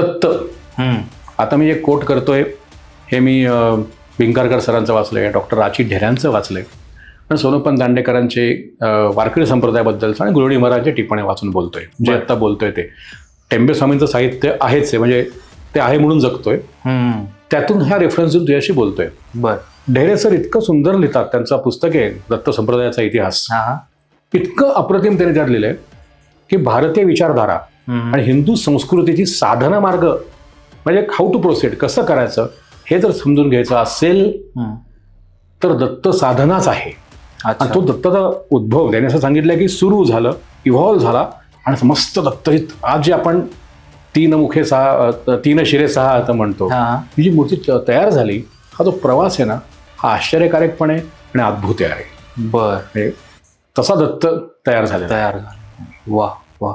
दत्त. आता मी एक कोट करतोय. हे मी भिंगारकर सरांचं वाचलंय डॉक्टर राची ढेऱ्यांचं वाचलंय. आणि सोनोपन दांडेकरांचे वारकरी संप्रदायाबद्दलचं आणि गुरुडी महाराजचे टिप्पणी वाचून बोलतोय. जे. आत्ता बोलतोय ते. टेंबे स्वामींचं साहित्य आहेच आहे म्हणजे ते आहे म्हणून जगतोय. त्यातून ह्या रेफरन्स देऊन तुझ्याशी बोलतोय. बर. ढेरे सर इतकं सुंदर लिहितात त्यांचं पुस्तक आहे दत्त संप्रदायाचा इतिहास. इतकं अप्रतिम त्याने त्यात लिहिलंय की भारतीय विचारधारा. आणि हिंदू संस्कृतीची साधना मार्ग म्हणजे हाऊ टू प्रोसीड कसं करायचं हे जर समजून घ्यायचं असेल. तर दत्त साधनाच आहे. आणि तो दत्ताचा उद्भव त्याने असं सांगितलं की सुरू झालं इव्हॉल्व्ह झाला आणि मस्त दत्तहित आज जे आपण तीन मुखे सहा तीन शिरे सहा आता म्हणतो हा. जी मूर्ती तयार झाली हा जो प्रवास आहे ना हा आश्चर्यकारक पण आहे आणि अद्भुत आहे. बर. तसा दत्त तयार आहे. तयार झालं. वा.